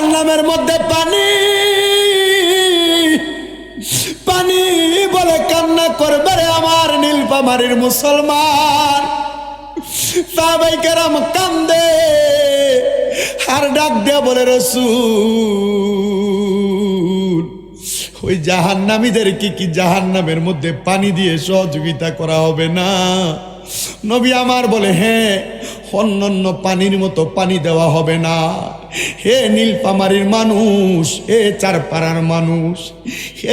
জাহান্নামের মধ্যে পানি পানি বলে কান্না করবে রে আমার নীলপামারির মুসলমান। সাহাবাই কেরাম কান্দে, আর ডাক দেয়া বলে, রসুল, ওই জাহান্নামীদের কি কি জাহান্নামের মধ্যে পানি দিয়ে সহযোগিতা করা হবে না? নবী আমার বলে হ্যাঁ অন্য পানির মতো পানি দেওয়া হবে না। হে নীলপামারির মানুষ, হে চারপাড়ার মানুষ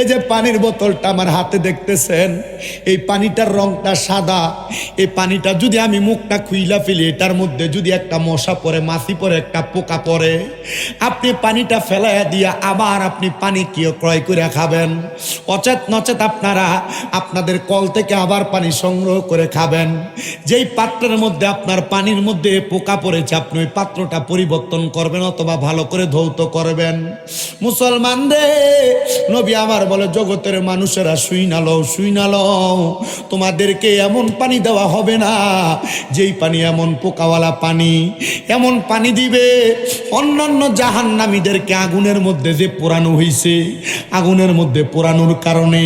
এ যে পানির বোতলটা আমার হাতে দেখতেছেন, এই পানিটার রংটা সাদা, এই পানিটা যদি আমি মুখটা খুইলা ফেলি, এটার মধ্যে যদি একটা মশা পরে মাছি পরে একটা পোকা পরে আপনি পানিটা ফেলাইয়া দিয়া আবার আপনি পানি কি ক্রয় করে খাবেন? অচেত নচেত আপনারা আপনাদের কল থেকে আবার পানি সংগ্রহ করে খাবেন। যেই পাত্রের মধ্যে আপনার পানির মধ্যে পোকা পড়েছে, আপনি ওই পাত্রটা পরিবর্তন করবেন অথবা ভালো করে ধৌত করবেন। মুসলমান রে নবী আমার বলে, জগতের মানুষেরা শুই না লও, শুই না লও। তোমাদেরকে এমন পানি দেওয়া হবে না, যেই পানি এমন পোকাওয়ালা পানি, এমন পানি দিবে। অন্যান্য জাহান্নামীদেরকে আগুনের মধ্যে যে পোড়ানো হয়েছে আগুনের মধ্যে পোড়ানোর কারণে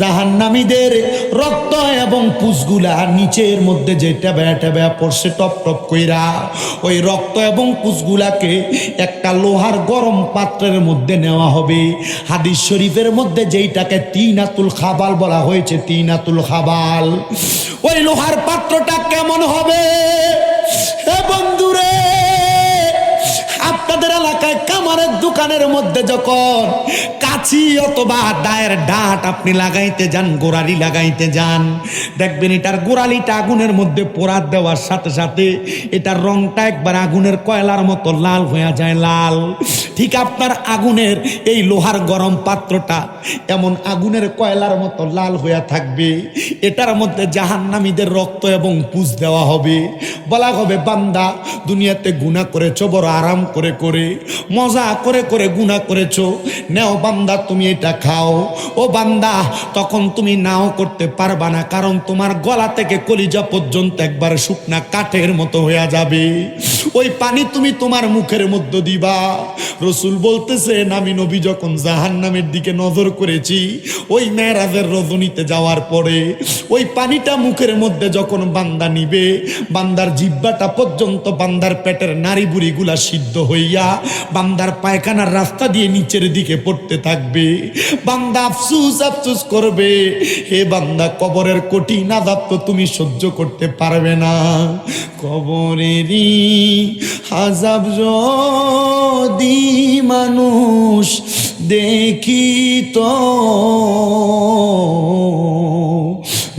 জাহান্নামীদের রক্ত এবং পুষগুলা নিচের মধ্যে যে টেবা টেবা পড়ছে, টপ টপ কইরা, ওই রক্ত এবং পুষগুলাকে একটা লোহার গরম পাত্রের মধ্যে নেওয়া হবে। হাদিস শরীফের মধ্যে যেইটাকে তিনাতুল খাবাল বলা হয়েছে, তিনাতুল খাবাল। ওই লোহার পাত্রটা কেমন হবে? এলাকায় কামারের দোকানের মধ্যে যখন কাছি অথবা দায়ের ডাট আপনি লাগাইতে যান, গোড়ালি লাগাইতে যান, দেখবেন এটার গোড়ালিটা আগুনের মধ্যে পোড়া দেওয়ার সাথে সাথে এটার রংটা একবার আগুনের কয়লার মতো লাল হয়ে যায়, লাল। ঠিক আপনার আগুনের এই লোহার গরম পাত্রটা এমন আগুনের কয়লার মতো লাল হয়ে থাকবে, এটার মধ্যে জাহান্নামীদের রক্ত এবং পুষ দেওয়া হবে। বলা হবে, বান্দা, দুনিয়াতে গুণা করেছ, বড় আরাম করে করে মজা করে করে গুণা করেছ। নেও বান্দা, তুমি এটা খাও। ও বান্দা, তখন তুমি নাও করতে পারবা না, কারণ তোমার গলা থেকে কলিজা পর্যন্ত একবার শুকনা কাঠের মতো হয়ে যাবে। ওই পানি তুমি তোমার মুখের মধ্যে দিবা। রসুল বলতেছেন, আমি নবী যখন জাহান নামের দিকে নজর করেছি, ওই মেয়েরাজের রজনীতে যাওয়ার পরে, ওই পানিটা মুখের মধ্যে যখন বান্দা নিবে, বান্দার জিব্বাটা পর্যন্ত বান্দার পেটের নারী বুড়িগুলা সিদ্ধ হইয়া বান্দার পায়খানার রাস্তা দিয়ে নিচের দিকে পড়তে থাকবে। বান্দা আফসুস আফসুস করবে। হে বান্দা, কবরের কঠিন আদাব তো তুমি সহ্য করতে পারবে না। কবরেরই আজাব যদি মানুষ দেখি তো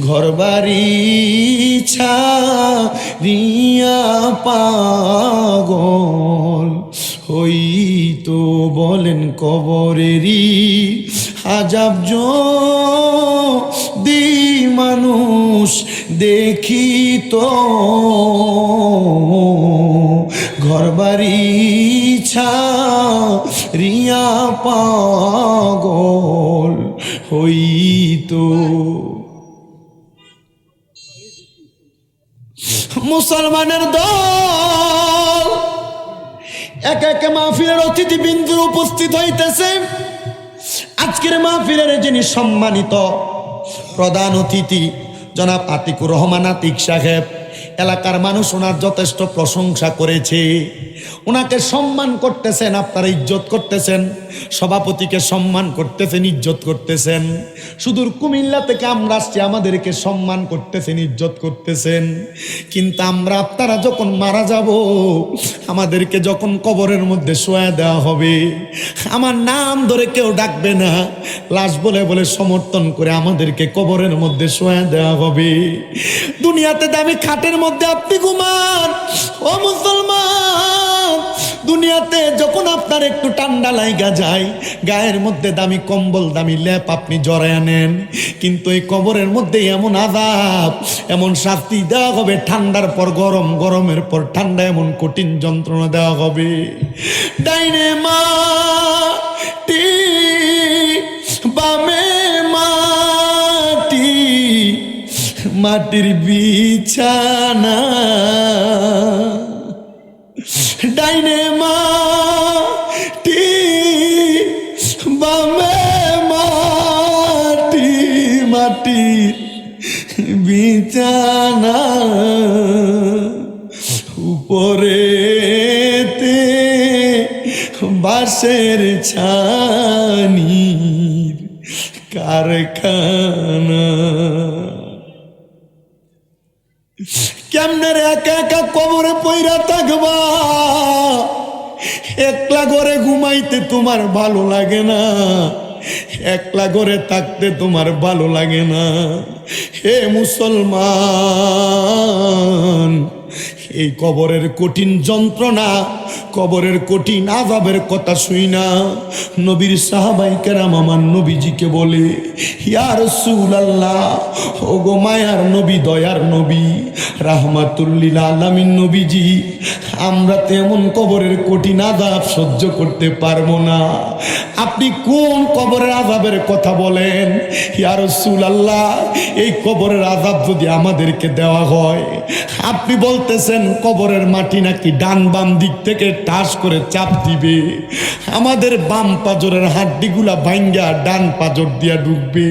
ঘর বাড়ি ছাড়িয়া পাগল। হই তো বলেন কবরেরই আজাব দি মানুষ দেখি তো। ঘর বাড়ি রিয়া পাগল হইতো মুসলমানের দল এক এক মাহফিলের অতিথি বিন্দু উপস্থিত হইতেছে। আজকের মাহফিলের যিনি সম্মানিত প্রধান অতিথি, জনাব আতিকুর রহমান আতিক সাহেব, এলাকার মানুষ ওনার যথেষ্ট প্রশংসা করেছে। ওনাকে সম্মান করতেছেন, আপনারা ইজ্জত করতেছেন, সভাপতিকে সম্মান করতেছেন, ইজ্জত করতেছেন। সুদূর কুমিল্লা থেকে আমরা আসছি, আমাদেরকে সম্মান করতেছেন, ইজ্জত করতেছেন। কিন্তু আমরা, আপনারা যখন মারা যাব, আমাদেরকে যখন কবরের মধ্যে শোয়া দেওয়া হবে, আমার নাম ধরে কেউ ডাকবে না। লাশ বলে বলে সমর্থন করে আমাদেরকে কবরের মধ্যে শোয়া দেওয়া হবে। দুনিয়াতে দামি খাটের মধ্যে আপনি ঘুমান, ও মুসলমান! দুনিয়াতে যখন আপনার একটু ঠান্ডা লাইগা যায়, গায়ের মধ্যে দামি কম্বল, দামি ল্যাপ আপনি জড়ায় নেন। কিন্তু এই কবরের মধ্যে এমন আদাব এমন শাস্তি দেওয়া হবে, ঠান্ডার পর গরম, গরমের পর ঠান্ডা, এমন কঠিন যন্ত্রণা দেওয়া হবে। ডাইনে মা, টি, বামে মাটি মাটির বিছানা। ডাইনে মা টি বামে মাটি মাটি বিছানা। উপরে বাসের ছা একলা ঘরে ঘুমাইতে তোমার ভালো লাগে না। একলা ঘরে থাকতে তোমার ভালো লাগে না। হে মুসলমান এই কবরের কঠিন যন্ত্রণা, কবরের কঠিন আজাবের কথা শুই না। নবীর সাহাবাই কেরাম আমার নবীজিকে বলে ইয়ার আল্লাহ ও গো মায়ার নবী, দয়ার নবী রাহমাতুল্লিল আলামিন নবীজি, আমরা তেমন কবরের কঠিন আজাব সহ্য করতে পারব না। আপনি কোন কবরের আজাবের কথা বলেন? ইয়ার আল্লাহ এই কবরের আজাব যদি আমাদেরকে দেওয়া হয়, আপনি বলতেছেন কবরের মাটি নাকি ডান বাম দিক থেকে টাস করে চাপ দিবে। আমাদের বাম পাজরের হাড্ডিগুলা ভাঙ্গা ডান পাজর দিয়া ডুববে।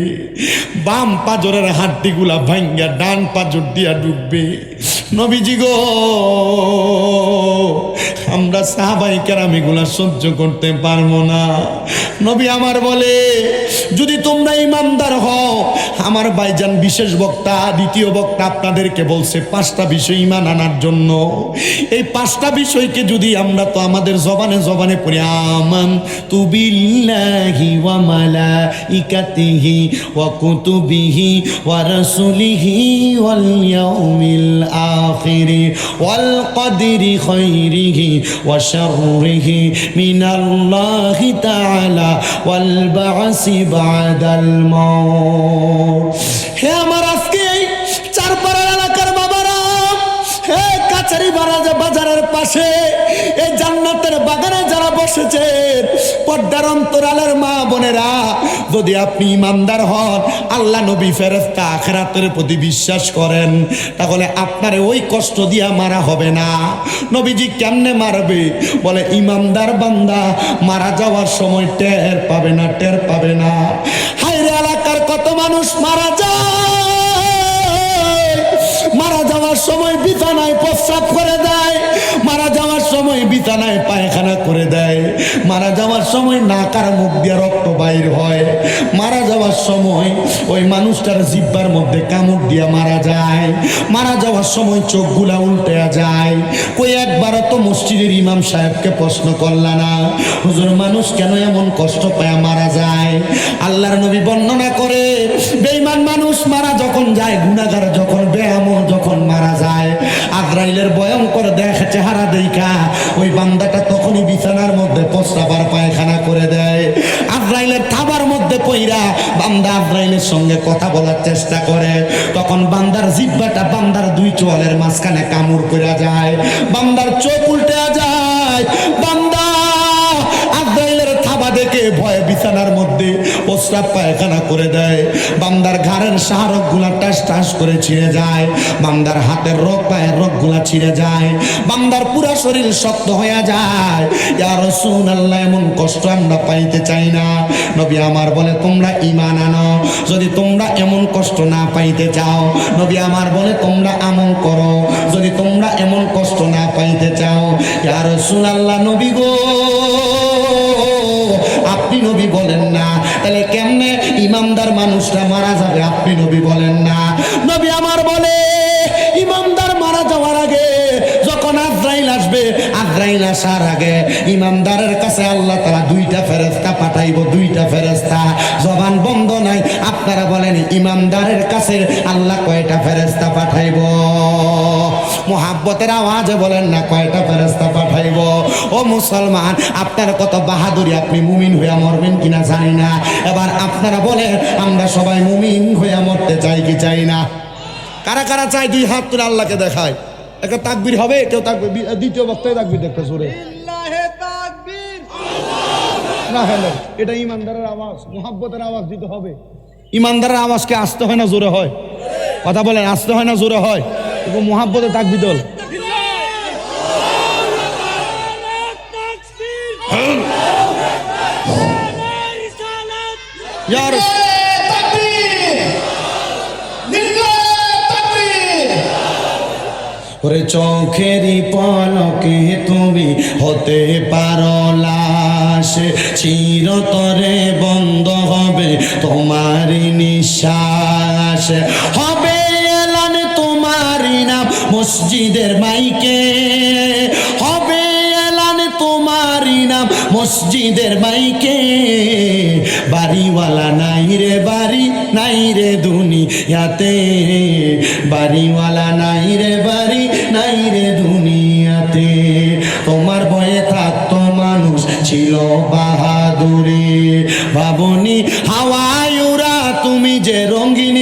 বাম পাজরের হাড্ডিগুলা ভাঙ্গা ডান পাজর দিয়া ডুববে। নবীজি গো! আমরা সাহাবাই কেরাম এগুলা সহ্য করতে পারব না। নবী আমার বলে, যদি তোমরা ইমানদার হও, আমার ভাইজান বিশেষ বক্তা, দ্বিতীয় বক্তা আপনাদেরকে বলছে পাঁচটা বিষয় ইমান আনার জন্য। এই পাঁচটা বিষয়কে যদি আমরা তো আমাদের জবানে জবানে পড়ি, আমান তুবিল্লাহি ওয়া মালাইকাতিহি ওয়া কুতুবিহি ওয়া রাসূলিহি ওয়াল ইয়াউমিল আখিরি ওয়াল কদরি খাইরিহি শাররিহি মিনাল্লাহি তাআলা ওয়াল বা'সি বাদাল মাউত হে আমার আজকে এই চারপাড়ার এলাকার বাবারা, হে কাছারি বাজারের পাশে, এই জান্নাতের বাগানে যারা বসেছে পর্দার অন্তরালের মা বোনেরা, যদি আপনি ইমানদার হন, আল্লাহ নবী ফেরেস্তা আখেরাতের প্রতি বিশ্বাস করেন, তাহলে আপনারে ওই কষ্ট দিয়া মারা হবে না। নবীজি কেমনে মারবে? বলে, ইমানদার বান্দা, মারা যাওয়ার সময় টের পাবে না, টের পাবে না। হাইরে এলাকার কত মানুষ মারা যায়। মারা যাওয়ার সময় বিছানায় প্রস্রাব করে দেয়। মারা যাওয়ার সময় বিছানায় পায়খানা করে দেয়। মারা যাওয়ার সময় নাকার মুখ দিয়ে রক্ত বাইর হয়। মারা যাওয়ার সময় ওই মানুষটার জিব্বার মধ্যে কামড় দিয়ে মারা যায়। মারা যাওয়ার সময় চোখগুলা উল্টে যায়। কই একবারও তো মসজিদের ইমাম সাহেবকে প্রশ্ন করলা না। হুজুর, মানুষ কেন এমন কষ্ট পায় মারা যায়? আল্লাহর নবী বর্ণনা করে, বেঈমান মানুষ মারা যখন যায় গুণাগার যখন বেআমল যখন মারা যায় আজরাইলের ভয়ঙ্কর দেখ চেহারা দেখা ওই বান্দাটা তখনই বিছানার মধ্যে প্রস্রাবার পায়খানা করে দেয়। আজরাইলের থাবার মধ্যে পইরা বান্দা আজরাইলের সঙ্গে কথা বলার চেষ্টা করে। তখন বান্দার জিব্বাটা বান্দার দুই চোয়ালের মাঝখানে কামড় করে যায়। বান্দার চোখ উল্টে যায়। বান্দা, আজরাইলের থাবা দেখে ভয়ে বিছানার মধ্যে প্রস্রাব পায়খানা করে দেয়। বান্দার ঘাড়ের শাহরকগুলা টাস টাস করে ছিঁড়ে যায়। বান্দার হাতের রোগ পায়ের রোগগুলা ছিঁড়ে যায়। বান্দার পুরা শরীর শক্ত হয়ে যায়। ইয়া রাসূলুল্লাহ, এমন কষ্ট আমরা পাইতে চাই না। নবী আমার বলে, তোমরা ঈমান আনো। যদি তোমরা এমন কষ্ট না পাইতে চাও, নবী আমার বলে, তোমরা আমল করো। যদি তোমরা এমন কষ্ট না পাইতে চাও, ইয়া রাসূলুল্লাহ, নবী গো, আপনি নবী বলেন না। ইমামদার মানুষরা মারা যাবে, আপনি নবী বলেন না। নবী আমার বলে, ইমামদার মারা যাওয়ার আগে যখন আজরাইল আসবে, আজরাইল আসার আগে ইমামদারের কাছে আল্লাহ তারা দুইটা ফেরেস্তা পাঠাইব, দুইটা ফেরেস্তা জবান বন্ধ নাই, আপনারা বলেন ইমামদারের কাছে আল্লাহ কয়টা ফেরেস্তা পাঠাইব? মোহাব্বতের আওয়াজে বলেন না কয়টা ফেরেস্তা পাঠাইব? ও মুসলমান আপনার কত বাহাদুরি আপনি মুমিন হইয়া মরবেন কিনা জানি না। এবার আপনারা বলেন আমরা সবাই মুমিন হইয়া মরতে চাই কি চাই না? কারা কারা চাই দুই হাত তুলে আল্লাহকে দেখায়? একটা তাকবির হবে কেউ তাকবির দ্বিতীয় বক্তায় তাকবির দেখতে সুরে। না হ্যাঁ এটা ইমানদারের আওয়াজ মোহাব্বতের আওয়াজ দিতে হবে। ইমানদারের আওয়াজকে আসতে হয় না জোরে হয়? কথা বলেন আসতে হয় না, জোরে হয়। কিন্তু মোহাব্বতে থাকবি দল। চোখেরি ওরে চোখেরই পলকে তুমি হতে পারো লাশ। চিরতরে বন্ধ হবে তোমারই নিঃশ্বাস। মসজিদের মাইকে। হবে এলান তোমারই নাম মসজিদের মাইকে। বাড়িওয়ালা নাই রে বাড়ি, নাই রে দুনিয়াতে। বাড়িওয়ালা নাই রে বাড়ি, নাই রে দুনিয়াতে। তোমার ভয়ে থাকতো মানুষ ছিল বাহাদুরি। ভাবনি হাওয়ায় উড়া তুমি যে রঙ্গিনী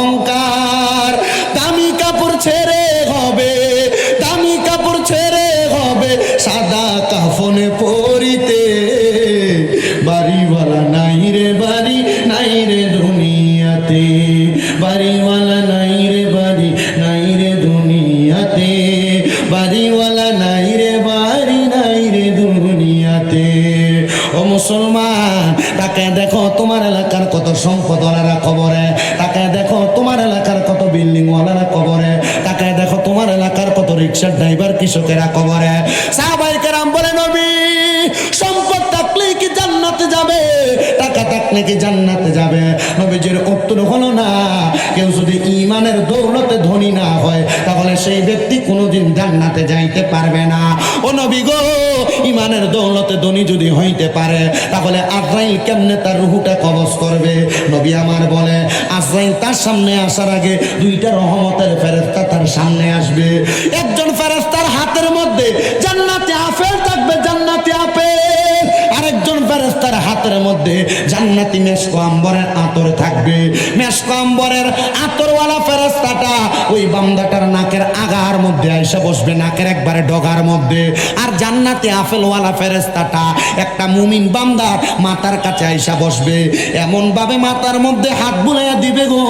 কৃষকেরা কবরে। সাহাবাই কেরাম বলে, নবী, সম্পদ থাকলে কি জান্নাতে যাবে? টাকা থাকলে কি জান্নাতে যাবে? নবীজির উত্তর হলো, না, কেউ যদি ইমানের দৌলতে ধনী না হয়, তাহলে সেই ব্যক্তি কোনোদিন জান্নাতে যাইতে পারবে না। ও নবী গো ইমানের দৌলতে ধনী যদি হইতে পারে, তাহলে আজরাইল কেমনে তার রুহুটা কবজ করবে? নবী আমার বলে, আজরাইল তার সামনে আসার আগে দুইটা রহমতের ফেরেস্তা তার সামনে আসবে। একজন মধ্যে জান্নাতে ফেরেস্তার হাতের মধ্যে জান্নাতি মেশকো আম্বরের আতর থাকবে। মেশকো আম্বরের আতরওয়ালা ফেরেস্তাটা ওই বান্দাটার নাকের আগার মধ্যে আইসা বসবে, নাকের একবারে ডগার মধ্যে। আর জান্নাতি আপেলওয়ালা ফেরেস্তাটা একটা মুমিন বান্দার মাথার কাছে আইসা বসবে। এমন ভাবে মাথার মধ্যে হাত বুলাইয়া দিবে গো।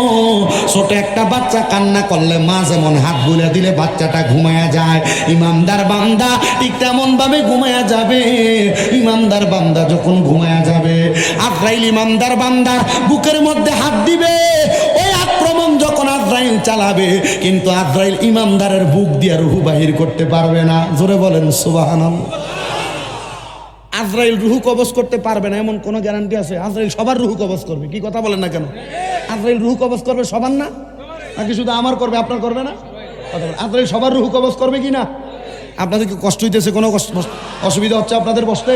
ছোট একটা বাচ্চা কান্না করলে মা যেমন হাত বুলে দিলে বাচ্চাটা ঘুমায়া যায়। ইমামদার বান্দা ঠিক তেমন ভাবে ঘুমায়া যাবে। ইমামদার বান্দা যখন ঘুমায়া যাবে। আজরাইল ইমামদার বান্দার বুকের মধ্যে হাত দিবে। ওই আক্রমণ যখন আজরাইল চালাবে, কিন্তু আজরাইল ইমামদারের বুক দিয়ে রুহু বাহির করতে পারবে না। জোরে বলেন, সুবাহানাল্লাহ। আজরাইল রুহু কবজ করতে পারবে না, এমন কোনো গ্যারান্টি আছে? আজরাইল সবার রুহু কবজ করবে, কি কথা বলেন না কেন? আজরাইল রুহু কবজ করবে সবার না? নাকি শুধু আমার করবে, আপনার করবে না। আজরাইল সবার রুহু কবজ করবে কি না? আপনাদের কি কষ্ট হইতেছে, কোনো অসুবিধা হচ্ছে আপনাদের বসতে?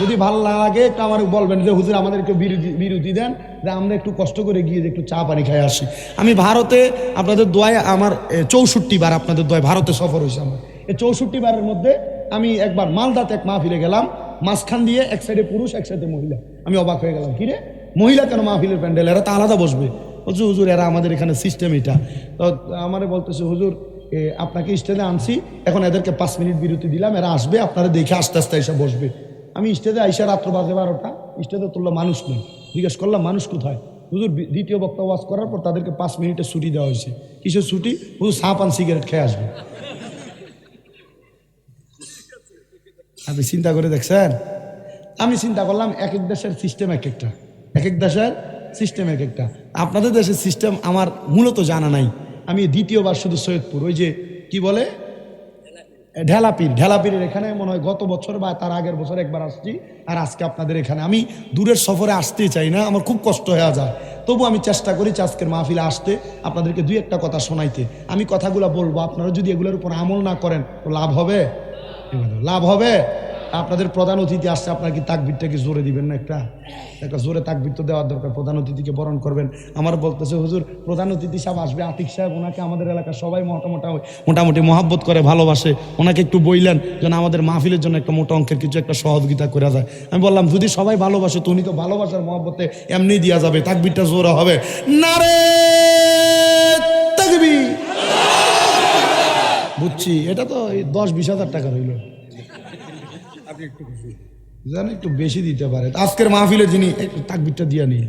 যদি ভালো না লাগে, একটু আমার বলবেন যে, হুজুর আমাদের একটু বিরতি দেন, যে আমরা একটু কষ্ট করে গিয়ে একটু চা পানি খাই আসি। আমি ভারতে, আপনাদের দোয়ায় আমার চৌষট্টি বার আপনাদের দোয়ায় ভারতে সফর হয়েছে আমার। এই চৌষট্টি বারের মধ্যে আমি একবার মালদাতে এক মাহফিলে গেলাম, মাঝখান দিয়ে এক সাইডে পুরুষ, এক সাইডে মহিলা। আমি অবাক হয়ে গেলাম কিরে মহিলা কেন মাহফিলের প্যান্ডেল? এরা তো আলাদা বসবে। বলছে, হুজুর, এরা আমাদের এখানে সিস্টেম এটা। তো আমারে বলতেছে, হুজুর আপনাকে স্টেজে আনছি। এখন এদেরকে পাঁচ মিনিট বিরতি দিলাম, এরা আসবে, আপনারা দেখে আস্তে আস্তে এসে বসবে। আমি স্টেজে আইসা রাত্র বাজে বারোটা, স্টেজে তুললাম মানুষ নেই। জিজ্ঞেস করলাম, মানুষ কোথায়? হুজুর দ্বিতীয় বক্তা ওয়াজ করার পর তাদেরকে পাঁচ মিনিটের ছুটি দেওয়া হয়েছে। কিসের ছুটি? হুজুর, চা পান, সিগারেট খেয়ে আসবে। আপনি চিন্তা করে দেখছেন? আমি চিন্তা করলাম, এক এক দেশের সিস্টেম এক একটা। এক এক দেশের সিস্টেম এক একটা। আপনাদের দেশের সিস্টেম আমার মূলত জানা নাই। আমি দ্বিতীয়বার শুধু সৈয়দপুর, ওই যে কি বলে? ঢেলাপির ঢেলাপিরের এখানে মনে হয় গত বছর বা তার আগের বছর একবার আসছি, আর আজকে আপনাদের এখানে। আমি দূরের সফরে আসতেই চাই না, আমার খুব কষ্ট হয়ে যায়। তবু আমি চেষ্টা করি আজকের মাহফিলে আসতে আপনাদেরকে দুই একটা কথা শোনাইতে। আমি কথাগুলো বলব, আপনারা যদি এগুলোর উপর আমল না করেন, তো লাভ হবে? লাভ হবে? আপনাদের প্রধান অতিথি আসছে, আপনার কি তাকবিরটা কি জোরে দিবেন না একটা? একটা জোরে তাকবির তো দেওয়ার দরকার, প্রধান অতিথিকে বরণ করবেন। আমার বলতেছে, হুজুর, প্রধান অতিথি সাহেব আসবে, আতিক সাহেব, ওনাকে আমাদের এলাকার সবাই মোটামোটা মোটামুটি মহাব্বত করে, ভালোবাসে, ওনাকে একটু বইলেন যেন আমাদের মাহফিলের জন্য একটা মোটা অঙ্কের কিছু একটা সহযোগিতা করা যায়। আমি বললাম, যদি সবাই ভালোবাসে, তো উনি তো ভালোবাসার মহব্বতে এমনি দেওয়া যাবে, তাকবিরটা জোরে হবে। না রে তাকবীর! বুঝছি, এটা তো দশ বিশ হাজার টাকা রইল। যেন একটু বেশি দিতে পারে। আজকের মাহফিলে যিনি একটু তাকবিরটা দিয়া নেই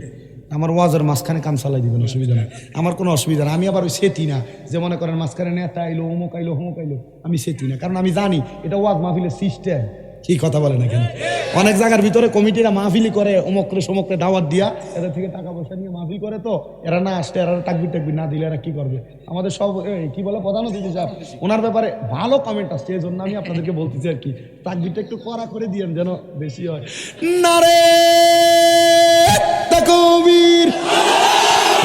আমার ওয়াজের মাঝখানে কাম চালাই দিবেন, অসুবিধা নেই। আমার কোনো অসুবিধা নেই। আমি আবার ওই সেতি না, যে মনে করেন মাঝখানে নেতা আইলো, অমুক আইলো, হমুক আইলো, আমি সেতি না। কারণ আমি জানি, এটা ওয়াজ মাহফিলের সিস্টেম কি কথা বলে না কেন? অনেক জায়গার ভিতরে কমিটিরা মাহফিলি করে, অমুকরে সমকরে দাওয়াত দিয়া। এদের থেকে টাকা পয়সা নিয়ে মাহফিল করে তো, এরা না আসতে এরা টাকবির টাকবির না দিলে এরা কি করবে? আমাদের সব কি বলে প্রধান অতিথি সাহেব, ওনার ব্যাপারে ভালো কমেন্ট আসছে, এই জন্য আমি আপনাদেরকে বলতেছি আর কি। তাকবিরটা একটু কড়া করে দিয়েন যেন বেশি হয়। না রে তাকবীর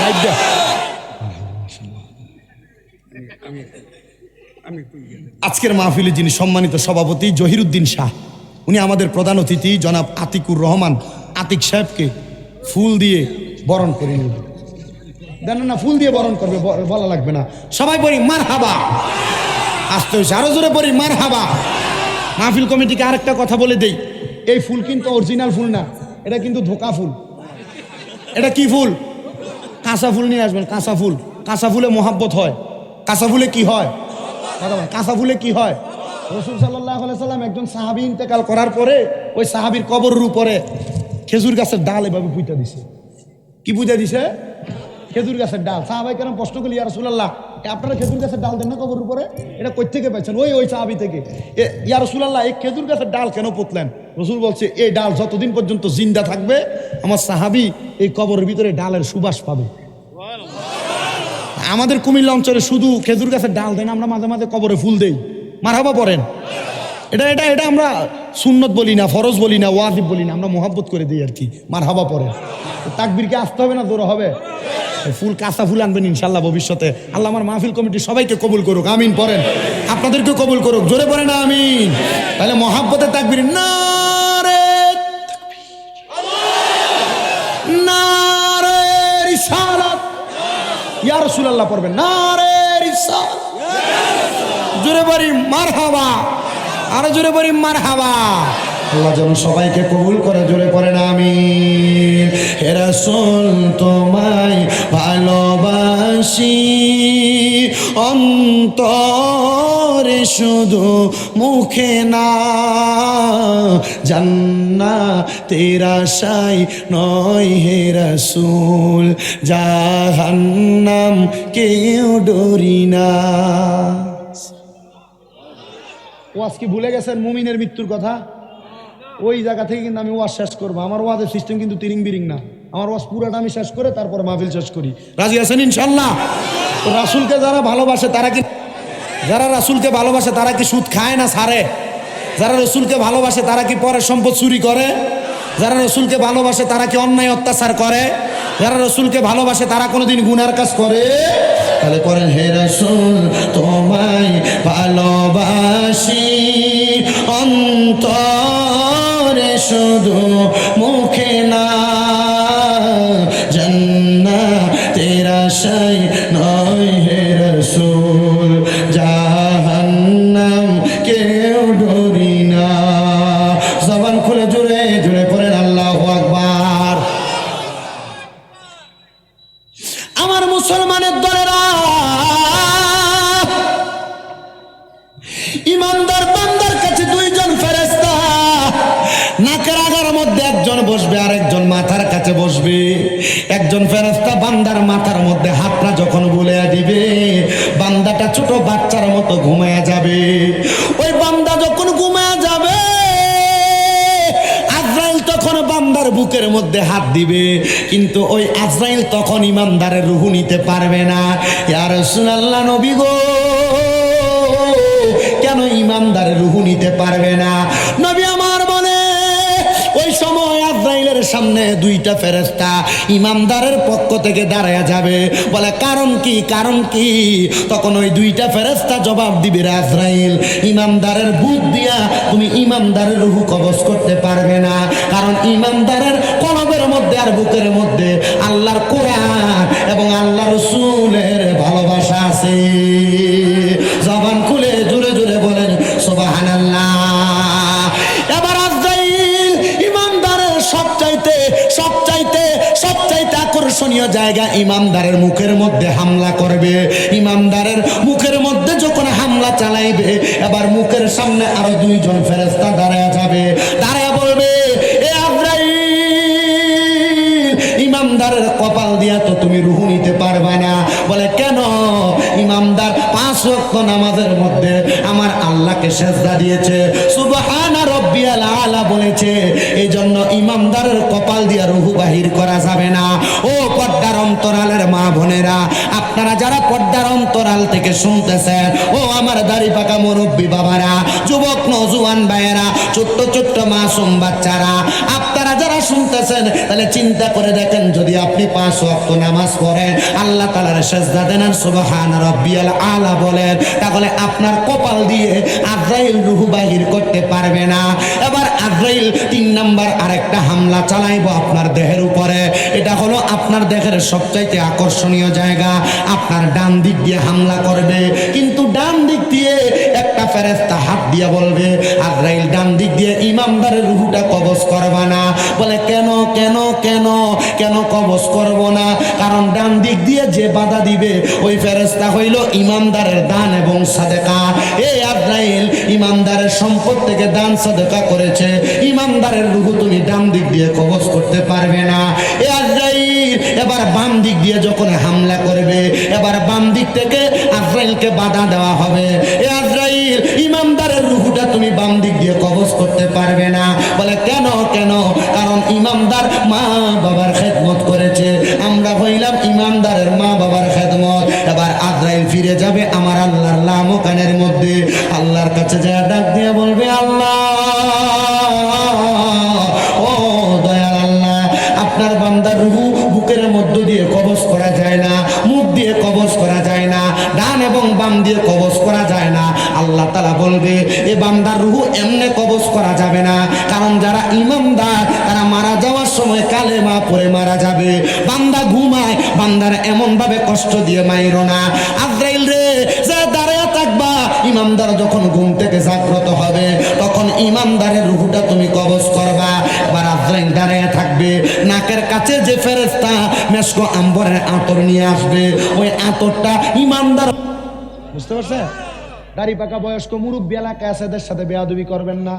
রাইট দা। আজকের মাহফিলে যিনি সম্মানিত সভাপতি জহিরুদ্দিন শাহ, উনি আমাদের প্রধান অতিথি জনাব আতিকুর রহমান, আতিক সাহেবকে ফুল দিয়ে বরণ করে নেবে দেন না, ফুল দিয়ে বরণ করবে বলা লাগবে না। সবাই পড়ি মার হাবা আসতে হয়েছে, আরও জোরে পড়ি মার হাবা মাহফিল কমিটিকে আরেকটা কথা বলে দেই, এই ফুল কিন্তু অরিজিনাল ফুল না, এটা কিন্তু ধোকা ফুল। এটা কি ফুল? কাঁচা ফুল নিয়ে আসবেন, কাঁচা ফুল। কাঁচা ফুলে মোহাব্বত হয়, কাঁচা ফুলে কি হয়? কাঁচা ফুলে কি হয়? রসুল সাল্লাহ সাল্লাম একজন সাহাবি ইন্তেকাল করার পরে ওই সাহাবির কবরের উপরে খেজুর গাছের ডাল এভাবে পুঁতা দিছে। কি পূজা দিছে? খেজুর গাছের ডাল। সাহাবাই কেন প্রশ্ন করলি ইয়া রসুলাল্লাহ আপনারা খেজুর গাছের ডাল দেন না কবর উপরে? এটা কই থেকে পাইছেন? ওই ওই সাহাবি থেকে। ইয়া রসুলাল্লাহ, এই খেজুর গাছের ডাল কেন পুতলেন? রসুল বলছে, এই ডাল যতদিন পর্যন্ত জিন্দা থাকবে, আমার সাহাবি এই কবরের ভিতরে ডালের সুবাস পাবে। আমাদের কুমিল্লা অঞ্চলে শুধু খেজুর গাছের ডাল দেন আমরা মাঝে মাঝে কবরে ফুল দেই। মারহাবা পড়েন। এটা এটা এটা আমরা সুন্নত বলি না, ফরজ বলি না, ওয়াজিব বলি না, আমরা মোহাব্বত করে দিই আর কি। মারহাবা পড়েন। তাকবীরকে আসতে হবে না, জোর হবে? ফুল, কাঁচা ফুল আনবেন ইনশাল্লাহ ভবিষ্যতে। আল্লাহ আমার মাহফিল কমিটি সবাইকে কবুল করুক, আমিন পড়েন। আপনাদেরকে কবুল করুক, জোরে পড়েন, আমিন। তাহলে মহাব্বতের তাকবীর, না! রাসূলুল্লাহ পড়বেন। না রে জোরে বাড়ি মার হাওয়া আরও জোরে বাড়ি মার হাবা আল্লাহ যেন সবাইকে কবুল করে, জোরে পড়েন আমি হেরাসুল তোমায় ভালোবাসি। অন্তরে শুধু মুখে না জান্না তেরা সাই নয় হে রসুল, জাহান্নাম কেউ ডরি না। ওয়াজ কি ভুলে গেছেন মুমিনের মৃত্যুর কথা? ওই জায়গা থেকে কিন্তু আমি ওয়াজ শেষ করব। আমার ওয়াজের সিস্টেম কিন্তু তিরিং বিরিং না। আমার ওয়াজ পুরাটা আমি শেষ করে তারপর মাহফিল শেষ করি। রাজি আছেন ইনশাল্লাহ? রাসুলকে যারা ভালোবাসে, তারা কি যারা রাসুলকে ভালোবাসে, তারা কি সুদ খায় না সারে যারা রসুলকে ভালোবাসে, তারা কি পরের সম্পদ চুরি করে? যারা রসুলকে ভালোবাসে, তারা কি অন্যায় অত্যাচার করে? যারা রসুলকে ভালোবাসে, তারা কোনোদিন গুনার কাজ করে? তাহলে করেন, হে রসুল, তোমায় ভালোবাসি। অন্তরে শুধু মতো ঘুমায়া যাবে? ওই বান্দা যখন ঘুমায়া যাবে, আজরাইল তখন বান্দার বুকের মধ্যে হাত দিবে। কিন্তু ওই আজরাইল তখন ইমানদারের রুহু নিতে পারবে না। ইয়ার সুনাল্লাহ নবী গো, কেন ইমানদারের রুহু নিতে পারবে না? নবী আমার বলে, ওই সময় আজরাইলের সামনে দুইটা ফেরেস্তা ইমামদারের পক্ষ থেকে দাঁড়ায়া যাবে। বলে, কারণ কি? কারণ কি? তখন ওই দুইটা ফেরেস্তা জবাব দিবে আজরাইল ইমামদারের বুক দিয়া তুমি ইমামদারের রুহু কবজ করতে পারবে না। কারণ ইমামদারের কলবের মধ্যে আর বুকের মধ্যে আল্লাহর কোরআন এবং আল্লাহ রসুলের ভালোবাসা আছে। আকর্ষণীয় জায়গা ইমামদারের মুখের মধ্যে হামলা করবে। ইমামদারের মুখের মধ্যে যখন হামলা চালাইবে, এবার মুখের সামনে আরও দুইজন ফেরেস্তা দাঁড়ায় যাবে। দাঁড়ায় বলবে, এ ইমামদারের কপাল দিয়া তো তুমি রুহু নিতে পারবে না। বলে, কেন? ইমামদার পাঁচ ওয়াক্ত নামাজের আল্লাহকে সেজদা দিয়েছে। সুবহানা রব্বিয়াল আলা বলেছে এই জন্য ইমামদারের কপাল দিয়া রুহু বাহির করা যাবে না। ও পর্দার অন্তরালের মা বোনেরা, আপনারা যারা পর্দার অন্তরাল থেকে শুনতেছেন, ও আমার দাড়ি পাকা মুরব্বী বাবারা, যুবক নজুয়ান ভাইয়েরা, ছোট্ট ছোট্ট মাসুম বাচ্চারা, আপনারা যারা শুনতেছেন, তাহলে চিন্তা করে দেখেন, যদি আপনি পাঁচ ওয়াক্ত নামাজ পড়েন, আল্লাহ তালার সেজদা দেন সুবহান রব্বিয়াল আলা বলেন, তাহলে আপনার কপাল দিয়ে আজরাইল রুহু বাহির করতে পারবে না। এবার আজরাইল তিন নাম্বার আরেকটা হামলা চালাইবো আপনার দেহের উপরে। এটা হলো আপনার দেহের সবচাইতে আকর্ষণীয় জায়গা। আপনার ডান দিক দিয়ে হামলা করবে, কিন্তু ডান দিক দিয়ে ফেরেস্তা হাত দিয়ে বলবে, আজরাইল ডান দিক দিয়ে ইমামদারের রুহুটা কবজ করবা না। বলে, কেন কেন কেন কেন কবজ করব না? কারণ ডান দিক দিয়ে যে বাধা দিবে, ওই ফেরেস্তা হইল ইমামদারের দান এবং সাদেকা। এই আজরাইল, ইমামদারের সম্পদ থেকে দান সাদেকা করেছে। ইমামদারের রুহু তুমি ডান দিক দিয়ে কবজ করতে পারবে না। এ আজরাইল, এবার বাম দিক দিয়ে যখন হামলা করবে, এবার বাম দিক থেকে আজরাইলকে বাধা দেওয়া হবে। এ আজরাইল তুমি বাম দিক দিয়ে কবজ করতে পারবে না। বলে, কেন কেন? কারণ ইমামদার মা বাবার খেদমত করেছে। আমরা হইলাম ইমামদারের মা বাবার খেদমত। এবার আজরাইল ফিরে যাবে আমার আল্লাহর লামকানের মধ্যে। আল্লাহর কাছে যা ডাক দিয়ে বলবে, আল্লাহ, ও দয়াল আল্লাহ, আপনার বান্দার রুহু বুকের মধ্য দিয়ে কবজ করা যায় না, মুখ দিয়ে কবজ করা যায় না। এবং বাম দিয়ে কবজ করা যায় না। আল্লাহ তালা বলবে, এ বান্দার রুহু এমনে কবজ করা যাবে না। কারণ যারা ইমামদার তারা মারা যাওয়ার সময় কালে মা পরে মারা যাবে। বান্দা ঘুমায়, বান্দার এমন ভাবে কষ্ট দিয়ে মাইরো না। আজরাইল রে, যে দাঁড়ায় থাকবা। ইমামদার যখন ঘুম থেকে জাগ্রত হবে, তখন ইমামদারের রুহুটা তুমি কবজ করবা। এবার আজরাইল দাঁড়ায় থাকবে, নাকের কাছে যে ফেরেস্তা মেসকো আম্বরের আতর নিয়ে আসবে। ওই আতরটা ইমামদার বুঝতে পারছেন? দাড়ি পাকা বয়স্ক মুরুব্বী এলাকায় আছে সাথে বেয়াদবি করবেন না।